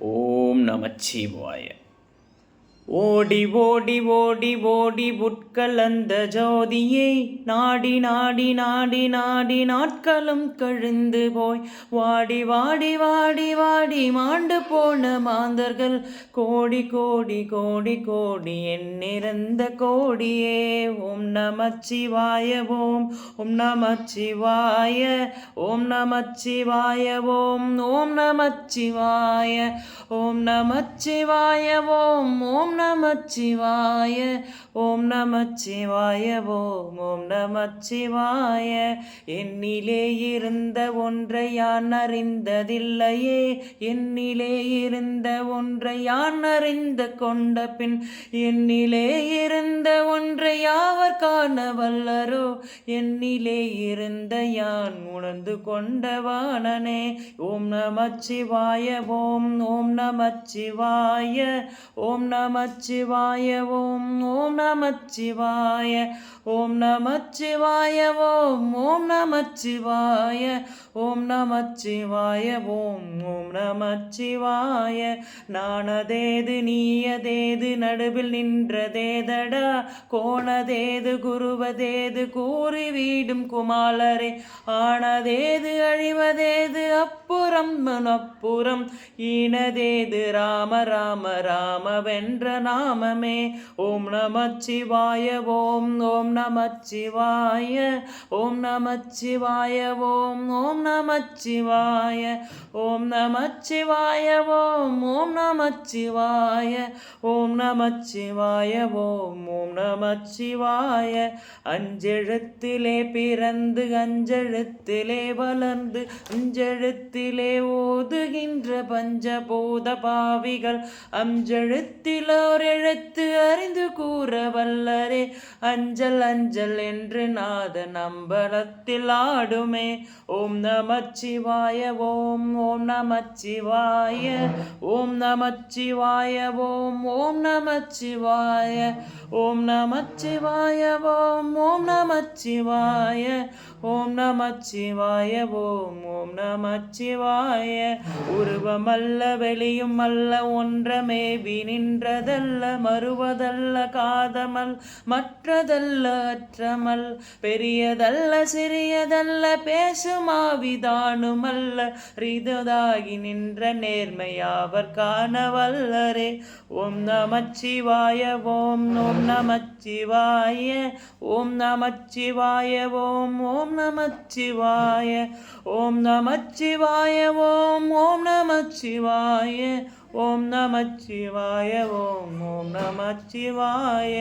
ஓம் நமச்சிவாய. ஓடி ஓடி ஓடி ஓடி உட்கலந்த ஜோதியை. நாடி நாடி நாடி நாடி நாட்களும் கழிந்து போய். வாடி வாடி வாடி வாடி மாண்டு போன மாந்தர்கள். கோடி கோடி கோடி கோடி எண்ணிறந்த கோடியே. ஓம் நமச்சிவாய ஓம் ஓம் நமச்சிவாய ஓம் நமச்சிவாய ஓம் ஓம் நமச்சிவாய ஓம் நமச்சிவாய ஓம் ஓம் நமச்சிவாய ஓம் நமச்சிவாய ஓம் ஓம் நமச்சிவாய. என்னிலே இருந்த ஒன்றை யான் அறிந்ததில்லையே என்னிலே இருந்த ஒன்றை யான் அறிந்து கொண்ட பின் என்னிலே இருந்த ஒன்றை யாவர் காண வல்லரோ என்னிலே இருந்த யான் உணர்ந்து கொண்டவானனே ஓம் நமச்சிவாய ஓம் ஓம் நமச்சிவாய ஓம் நமச்சிவாய ஓம் ஓம் நமச்சிவாய ஓம் நமச்சிவாய ஓம் ஓம் நமச்சிவாய ஓம் நமச்சிவாய ஓம் ஓம் நமச்சிவாய. நானதேது நீயதேது நடுவில் நின்றதேதடா கோணதேது குருவதேது கூறி வீடும் குமாலரே. ஆனதேது அழிவதேது அப்புறம் அப்புறம் ஈனதேது ராம ராம ராம வென்ற நாமமே. ஓம் நமச்சிவாய ஓம் ஓம் நமச்சிவாய ஓம் நமச்சிவாய ஓம் ஓம் நமச்சிவாய ஓம் நமச்சிவாய ஓம் ஓம் ஓம் நமச்சிவாய. ஓம் நமச்சிவாய ஓம் ஓம் நமச்சிவாய. அஞ்செழுத்திலே பிறந்து அஞ்செழுத்திலே வளர்ந்து அஞ்செழுத்திலே ஓதுகின்ற பஞ்சபூத பாவிகள் அஞ்செழுத்திலோர் எழுத்து அறிந்து கூற வல்லரே. அஞ்சல் அஞ்சல் என்று நாத நம்பலத்தில் ஆடுமே. ஓம் நமச்சிவாய ஓம் ஓம் நமச்சிவாய. ஓம் நமச்சிவாய ஓம் ஓம் நமச்சிவாய ஓம் நமச்சிவாய ஓம் ஓம் நமச்சிவாய ஓம் நமச்சிவாய ஓம் ஓம் நமச்சிவாய. உருவமல்ல வெளியும் அல்ல ஒன்றமேவி நின்றதல்ல மறுவதல்ல காதமல் மற்றதல்ல அற்றமல். பெரியதல்ல சிறியதல்ல பேசுமாவிதானுமல்ல ரிததாகி நின்ற அவர் காண வல்லரே. ஓம் நமச்சிவாய ஓம் ஓம் நமச்சிவாய ஓம் நமச்சிவாய ஓம் ஓம் நமச்சிவாய ஓம் நமச்சிவாய ஓம் ஓம் நமச்சிவாய ஓம் நமச்சிவாய ஓம் ஓம் நமச்சிவாய.